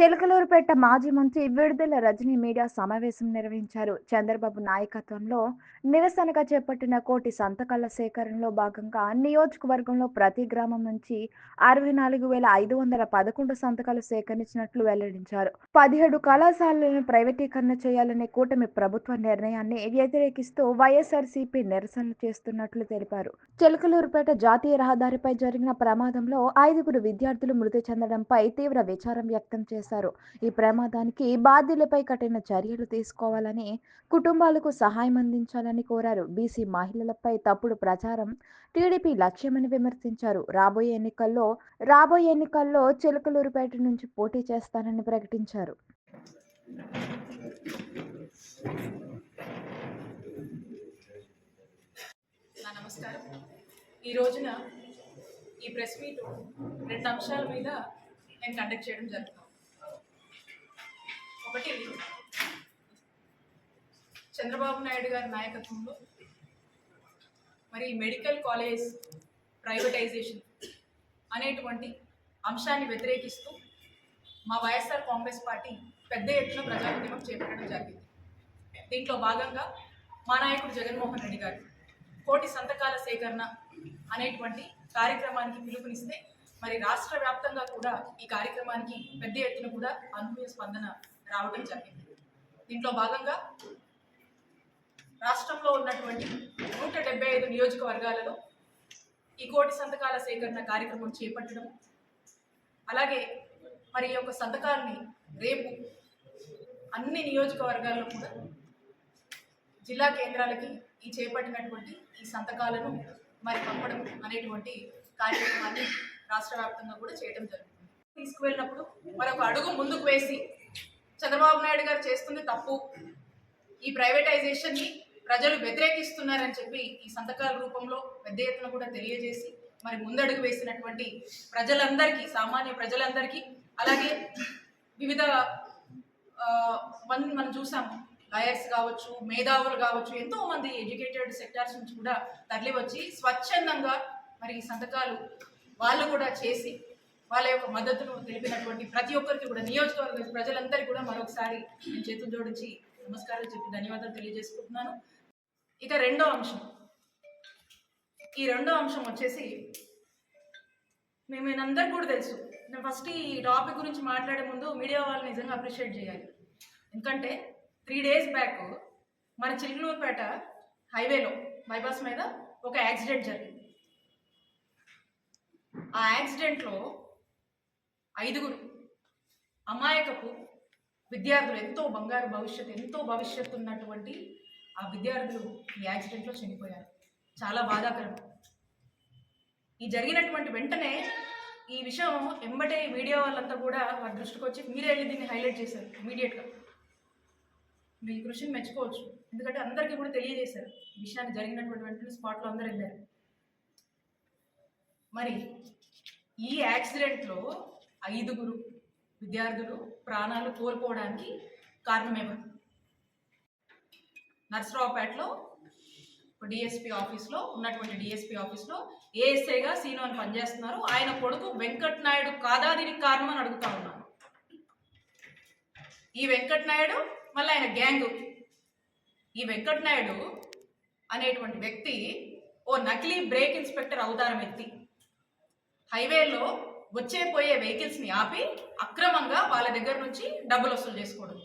చిలకలూరుపేట మాజీ మంత్రి విడుదల రజనీ మీడియా సమావేశం నిర్వహించారు. చంద్రబాబు నాయకత్వంలో నిరసనగా చేపట్టిన కోటి సంతకాల సేకరణలో భాగంగా నియోజకవర్గంలో ప్రతి గ్రామం నుంచి అరవై నాలుగు వేల ఐదు వందల పదకొండు సంతకాలు సేకరించినట్లు వెల్లడించారు. పదిహేడు కళాశాలలను ప్రైవేటీకరణ చేయాలనే కూటమి ప్రభుత్వ నిర్ణయాన్ని వ్యతిరేకిస్తూ వైఎస్ఆర్సీపీ నిరసనలు చేస్తున్నట్లు తెలిపారు. చిలకలూరుపేట జాతీయ రహదారిపై జరిగిన ప్రమాదంలో ఐదుగురు విద్యార్థులు మృతి చెందడంపై తీవ్ర విచారం వ్యక్తం చేశారు. ఈ ప్రమాదానికి బాధ్యులపై కఠిన చర్యలు తీసుకోవాలని కుటుంబాలకు సహాయం అందించాలని కోరారు. బీసీ మహిళలపై తప్పుడు ప్రచారం టీడీపీ లక్ష్యమని విమర్శించారు. రాబోయే ఎన్నికల్లో రాబోయే ఎన్నికల్లో చిలకలూరుపేట నుంచి పోటీ చేస్తానని ప్రకటించారు. నమస్కారం. ఈ రోజున ఈ ప్రెస్ మీట్ రెండు అంశాల మీద నేను కండక్ట్ చేయడం జరుగుతుంది. ఒకటి చంద్రబాబు నాయుడు గారి నాయకత్వంలో మరి మెడికల్ కాలేజ్ ప్రైవేటైజేషన్ అనేటువంటి అంశాన్ని వ్యతిరేకిస్తూ మా వైఎస్ఆర్ కాంగ్రెస్ పార్టీ పెద్ద ఎత్తున ప్రజాఉద్యమం చేపట్టడం జరిగింది. దీంట్లో భాగంగా మా నాయకుడు జగన్మోహన్ రెడ్డి గారు కోటి సంతకాల సేకరణ అనేటువంటి కార్యక్రమానికి పిలుపునిస్తే మరి రాష్ట్ర వ్యాప్తంగా కూడా ఈ కార్యక్రమానికి పెద్ద ఎత్తున కూడా అనుకూల స్పందన రావడం జరిగింది. దీంట్లో భాగంగా రాష్ట్రంలో ఉన్నటువంటి నూట డెబ్బై ఐదు నియోజకవర్గాలలో ఈ కోటి సంతకాల సేకరణ కార్యక్రమం చేపట్టడం అలాగే మరి ఈ యొక్క సంతకాల్ని రేపు అన్ని నియోజకవర్గాల్లో కూడా జిల్లా కేంద్రాలకి ఈ చేపట్టినటువంటి ఈ సంతకాలను మరి పంపడం అనేటువంటి కార్యక్రమాన్ని రాష్ట్ర వ్యాప్తంగా కూడా చేయడం జరుగుతుంది. తీసుకువెళ్ళినప్పుడు మరొక అడుగు ముందుకు వేసి చంద్రబాబు నాయుడు గారు చేస్తుంది తప్పు. ఈ ప్రైవేటైజేషన్ని ప్రజలు వ్యతిరేకిస్తున్నారని చెప్పి ఈ సంతకాల రూపంలో పెద్ద ఎత్తున కూడా తెలియజేసి మరి ముందడుగు వేసినటువంటి ప్రజలందరికీ సామాన్య ప్రజలందరికీ అలాగే వివిధ మంది మనం చూసాము లాయర్స్ కావచ్చు మేధావులు కావచ్చు ఎంతో మంది ఎడ్యుకేటెడ్ సెక్టార్స్ నుంచి కూడా తరలి వచ్చి స్వచ్ఛందంగా మరి ఈ సంతకాలు వాళ్ళు కూడా చేసి వాళ్ళ యొక్క మద్దతును తెలిపినటువంటి ప్రతి ఒక్కరికి కూడా నియోజకవర్గ ప్రజలందరికీ కూడా మరొకసారి నేను చేతులు జోడించి నమస్కారాలు చెప్పి ధన్యవాదాలు తెలియజేసుకుంటున్నాను. ఇక రెండో అంశం. ఈ రెండో అంశం వచ్చేసి మేము అందరికి కూడా తెలుసు. నేను ఫస్ట్ ఈ టాపిక్ గురించి మాట్లాడే ముందు మీడియా వాళ్ళని నిజంగా అప్రిషియేట్ చేయాలి. ఎందుకంటే త్రీ డేస్ బ్యాక్ మన చిలుకలూరుపేట హైవేలో బైపాస్ మీద ఒక యాక్సిడెంట్ జరిగింది. ఆ యాక్సిడెంట్లో ఐదుగురు. అమాయకపు విద్యార్థులు ఎంతో బంగారు భవిష్యత్తు ఎంతో భవిష్యత్తు ఉన్నటువంటి ఆ విద్యార్థులు ఈ యాక్సిడెంట్లో చనిపోయారు. చాలా బాధాకరం. ఈ జరిగినటువంటి వెంటనే ఈ విషయం ఎంబటే మీడియా వాళ్ళంతా కూడా వారి దృష్టికి వచ్చి మీరే వెళ్ళి దీన్ని హైలైట్ చేశారు ఇమీడియట్గా. మీ కృషిని మెచ్చుకోవచ్చు. ఎందుకంటే అందరికీ కూడా తెలియజేశారు. ఈ విషయాన్ని జరిగినటువంటి వెంటనే స్పాట్లో అందరు వెళ్ళారు. మరి ఈ యాక్సిడెంట్లో ఐదుగురు విద్యార్థులు ప్రాణాలు కోల్పోవడానికి కారణమేమో. నర్సరావుపేటలో డిఎస్పీ ఆఫీస్లో ఉన్నటువంటి డిఎస్పీ ఆఫీస్లో ఏఎస్ఐగా సీను అని పనిచేస్తున్నారు. ఆయన కొడుకు వెంకట్ నాయుడు కాదా దీనికి కారణం అని అడుగుతా ఉన్నాను. ఈ వెంకట్ నాయుడు మళ్ళీ ఆయన గ్యాంగ్. ఈ వెంకట్ నాయుడు అనేటువంటి వ్యక్తి ఓ నకిలీ బ్రేక్ ఇన్స్పెక్టర్ అవతారం ఎత్తి హైవేలో వచ్చే పోయే వెహికల్స్ని ఆపి అక్రమంగా వాళ్ళ దగ్గర నుంచి డబ్బులు వసూలు చేసుకోవడం.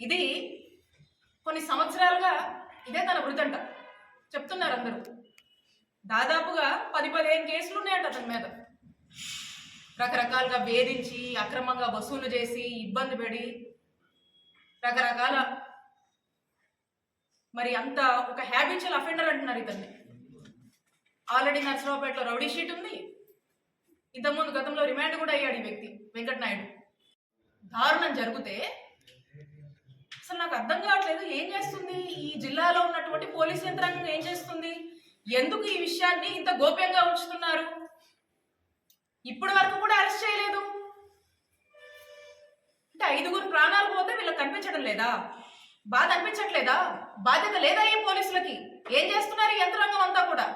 ఇది కొన్ని సంవత్సరాలుగా ఇదే తన వృతంట చెప్తున్నారు అందరూ. దాదాపుగా పది పదిహేను కేసులు ఉన్నాయంట అతని మీద. రకరకాలుగా వేధించి అక్రమంగా వసూలు చేసి ఇబ్బంది పడి రకరకాల మరి అంత ఒక హ్యాబిచువల్ అఫెండర్ అంటున్నారు ఇతన్ని. ఆల్రెడీ నర్సరావుపేటలో రౌడీ షీట్ ఉంది. ఇంతకుముందు గతంలో రిమాండ్ కూడా అయ్యాడు ఈ వ్యక్తి వెంకటనాయుడు. దారుణం జరిగితే అసలు నాకు అర్థం కావట్లేదు ఏం చేస్తుంది? ఈ జిల్లాలో ఉన్నటువంటి పోలీస్ యంత్రాంగం ఏం చేస్తుంది? ఎందుకు ఈ విషయాన్ని ఇంత గోప్యంగా ఉంచుతున్నారు? ఇప్పటి వరకు కూడా అరెస్ట్ చేయలేదు. అంటే ఐదుగురు ప్రాణాలు పోతే వీళ్ళకి కనిపించడం లేదా? బాధ అనిపించట్లేదా? బాధ్యత లేదా ఈ పోలీసులకి? ఏం చేస్తున్నారు యంత్రాంగం అంతా కూడా?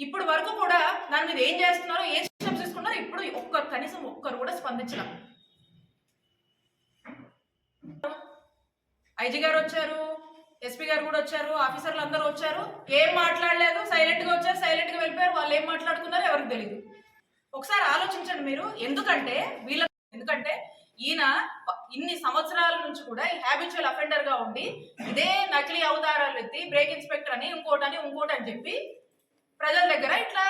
ఇప్పుడు వరకు కూడా దాని మీద ఏం చేస్తున్నారో ఏం స్టెప్స్ తీసుకున్నారో ఇప్పుడు ఒక్క కనీసం ఒక్కరు కూడా స్పందించడం. ఐజీ గారు వచ్చారు ఎస్పీ గారు కూడా వచ్చారు ఆఫీసర్లు అందరూ వచ్చారు. ఏం మాట్లాడలేదు సైలెంట్గా వచ్చారు సైలెంట్గా వెళ్ళిపోయారు వాళ్ళు ఏం మాట్లాడుకున్నారో ఎవరికి తెలియదు ఒకసారి ఆలోచించండి మీరు ఎందుకంటే వీళ్ళ ఎందుకంటే ఈయన ఇన్ని సంవత్సరాల నుంచి కూడా ఈ హ్యాబిచువల్ అఫెండర్గా ఉండి ఇదే నకిలీ అవతారాలు ఎత్తి బ్రేక్ ఇన్స్పెక్టర్ అని ఇంకోటని ఇంకోటి అని చెప్పి ప్రజల దగ్గర ఇట్లా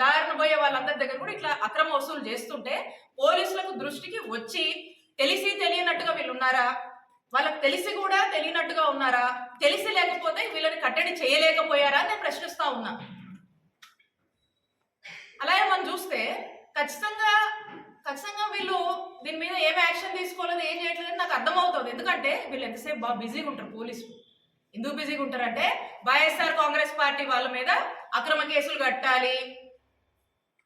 దారిన పోయే వాళ్ళందరి దగ్గర కూడా ఇట్లా అక్రమ వసూలు చేస్తుంటే పోలీసులకు దృష్టికి వచ్చి తెలిసి తెలియనట్టుగా వీళ్ళు ఉన్నారా? వాళ్ళకి తెలిసి కూడా తెలియనట్టుగా ఉన్నారా? తెలిసి లేకపోతే వీళ్ళని కట్టడి చేయలేకపోయారా అని నేను ప్రశ్నిస్తా ఉన్నా. అలాగే మనం చూస్తే ఖచ్చితంగా ఖచ్చితంగా వీళ్ళు దీని మీద ఏం యాక్షన్ తీసుకోలేదు ఏం చేయట్లేదు నాకు అర్థమవుతుంది. ఎందుకంటే వీళ్ళు ఎంతసేపు బాగా బిజీగా ఉంటారు పోలీసులు. ఎందుకు బిజీగా ఉంటారంటే వైఎస్ఆర్ కాంగ్రెస్ పార్టీ వాళ్ళ మీద అక్రమ కేసులు కట్టాలి.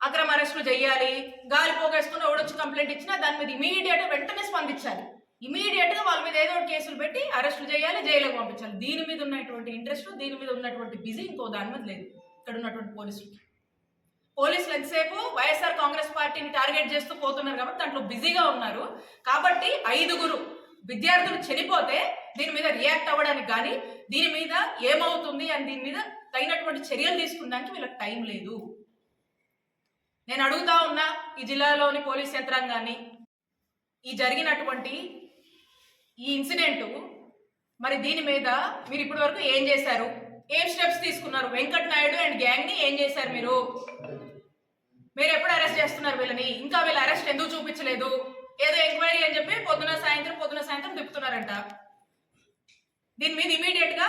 అక్రమ అరెస్టులు చేయాలి. గాలి పోగేసుకుని ఎవడొచ్చి కంప్లైంట్ ఇచ్చినా దాని మీద ఇమీడియట్గా వెంటనే స్పందించాలి. ఇమీడియట్గా వాళ్ళ మీద ఏదో ఒకటి కేసులు పెట్టి అరెస్టులు చేయాలి జైలుకి పంపించాలి. దీని మీద ఉన్నటువంటి ఇంట్రెస్ట్ దీని మీద ఉన్నటువంటి బిజీ ఇంకో దాని మీద లేదు. ఇక్కడ ఉన్నటువంటి పోలీసులు. పోలీసులు ఎంతసేపు వైఎస్ఆర్ కాంగ్రెస్ పార్టీని టార్గెట్ చేస్తూ పోతున్నారు కాబట్టి దాంట్లో బిజీగా ఉన్నారు. కాబట్టి ఐదుగురు విద్యార్థులు చనిపోతే దీని మీద రియాక్ట్ అవ్వడానికి కానీ దీని మీద ఏమవుతుంది అని దీని మీద తగినటువంటి చర్యలు తీసుకున్నానికి వీళ్ళకి టైం లేదు. నేను అడుగుతా ఉన్నా ఈ జిల్లాలోని పోలీస్ యంత్రాంగాన్ని ఈ జరిగినటువంటి ఈ ఇన్సిడెంట్ మరి దీని మీద మీరు ఇప్పటి వరకు ఏం చేశారు? ఏం స్టెప్స్ తీసుకున్నారు? వెంకట్ నాయుడు అండ్ గ్యాంగ్ని ఏం చేశారు మీరు? మీరు ఎప్పుడు అరెస్ట్ చేస్తున్నారు వీళ్ళని? ఇంకా వీళ్ళు అరెస్ట్ ఎందుకు చూపించలేదు? ఏదో ఎంక్వైరీ అని చెప్పి పొద్దున సాయంత్రం పొద్దున సాయంత్రం తిప్పుతున్నారంట. దీని మీద ఇమీడియట్గా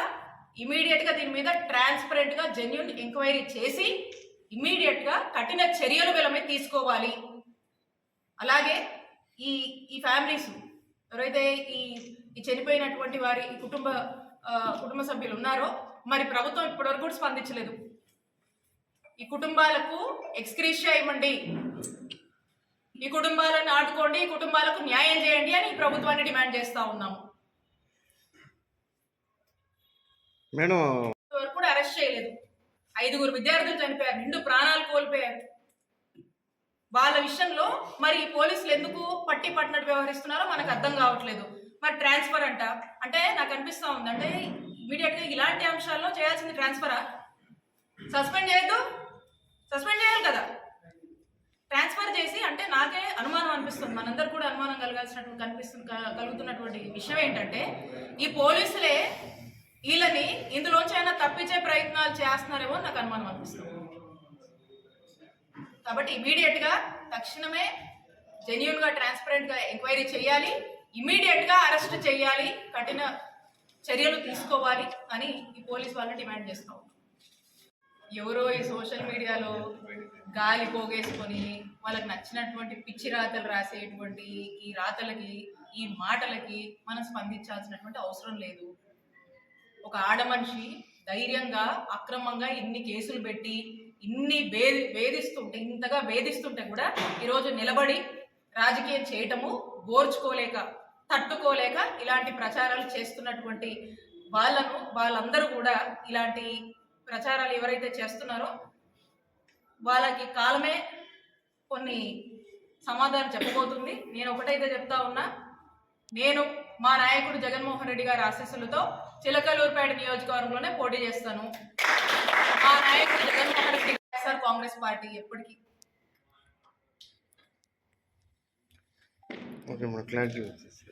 ఇమీడియట్గా దీని మీద ట్రాన్స్పరెంట్గా జెన్యున్ ఎంక్వైరీ చేసి ఇమీడియట్గా కఠిన చర్యలు వీళ్ళ మీద తీసుకోవాలి. అలాగే ఈ ఈ ఫ్యామిలీస్ ఎవరైతే ఈ ఈ చనిపోయినటువంటి వారి కుటుంబ కుటుంబ సభ్యులు ఉన్నారో మరి ప్రభుత్వం ఇప్పటివరకు కూడా స్పందించలేదు. ఈ కుటుంబాలకు ఎక్స్క్రీషియా ఇవ్వండి ఈ కుటుంబాలను ఆడుకోండి ఈ కుటుంబాలకు న్యాయం చేయండి అని ఈ ప్రభుత్వాన్ని డిమాండ్ చేస్తూ ఉన్నాము. మేడం వరకు కూడా అరెస్ట్ చేయలేదు. ఐదుగురు విద్యార్థులు చనిపోయారు. నిండు ప్రాణాలు కోల్పోయారు. వాళ్ళ విషయంలో మరి ఈ పోలీసులు ఎందుకు పట్టి పట్టినట్టు వ్యవహరిస్తున్నారో మనకు అర్థం కావట్లేదు. మరి ట్రాన్స్ఫర్ అంట. అంటే నాకు అనిపిస్తా ఉంది అంటే ఇమీడియట్గా ఇలాంటి అంశాల్లో చేయాల్సింది ట్రాన్స్ఫరా? సస్పెండ్ చేయొద్దు. సస్పెండ్ చేయాలి కదా. ట్రాన్స్ఫర్ చేసి అంటే నాకే అనుమానం అనిపిస్తుంది. మనందరు కూడా అనుమానం కలగాల్సినటువంటి కనిపిస్తుంది కలుగుతున్నటువంటి విషయం ఏంటంటే ఈ పోలీసులే వీళ్ళని ఇందులోంచి అయినా తప్పించే ప్రయత్నాలు చేస్తున్నారేమో నాకు అనుమానం అనిపిస్తుంది. కాబట్టి ఇమీడియట్గా తక్షణమే జెన్యున్గా ట్రాన్స్పరెంట్గా ఎంక్వైరీ చేయాలి. ఇమీడియట్గా అరెస్ట్ చేయాలి. కఠిన చర్యలు తీసుకోవాలి అని ఈ పోలీస్ వాళ్ళని డిమాండ్ చేస్తాం ఎవరో ఈ సోషల్ మీడియాలో గాలి పోగేసుకొని వాళ్ళకి నచ్చినటువంటి పిచ్చి రాతలు రాసేటువంటి ఈ రాతలకి ఈ మాటలకి మనం స్పందించాల్సినటువంటి అవసరం లేదు. ఒక ఆడ మనిషి ధైర్యంగా అక్రమంగా ఇన్ని కేసులు పెట్టి ఇన్ని వేది వేధిస్తుంటే ఇంతగా వేధిస్తుంటే కూడా ఈరోజు నిలబడి రాజకీయం చేయటము ఓర్చుకోలేక తట్టుకోలేక ఇలాంటి ప్రచారాలు చేస్తున్నటువంటి వాళ్ళను వాళ్ళందరూ కూడా ఇలాంటి ప్రచారాలు ఎవరైతే చేస్తున్నారో వాళ్ళకి కాలమే కొన్ని సమాధానం చెప్పబోతుంది. నేను ఒకటైతే చెప్తా ఉన్నా నేను మా నాయకుడు జగన్మోహన్ రెడ్డి గారి ఆశీస్సులతో చిలకలూరుపేట నియోజకవర్గంలోనే పోటీ చేస్తాను. మా నాయకుడు Jaganmohan Reddy YSR Congress party ఎప్పటికీ. ఓకే క్లారిటీ వచ్చేసి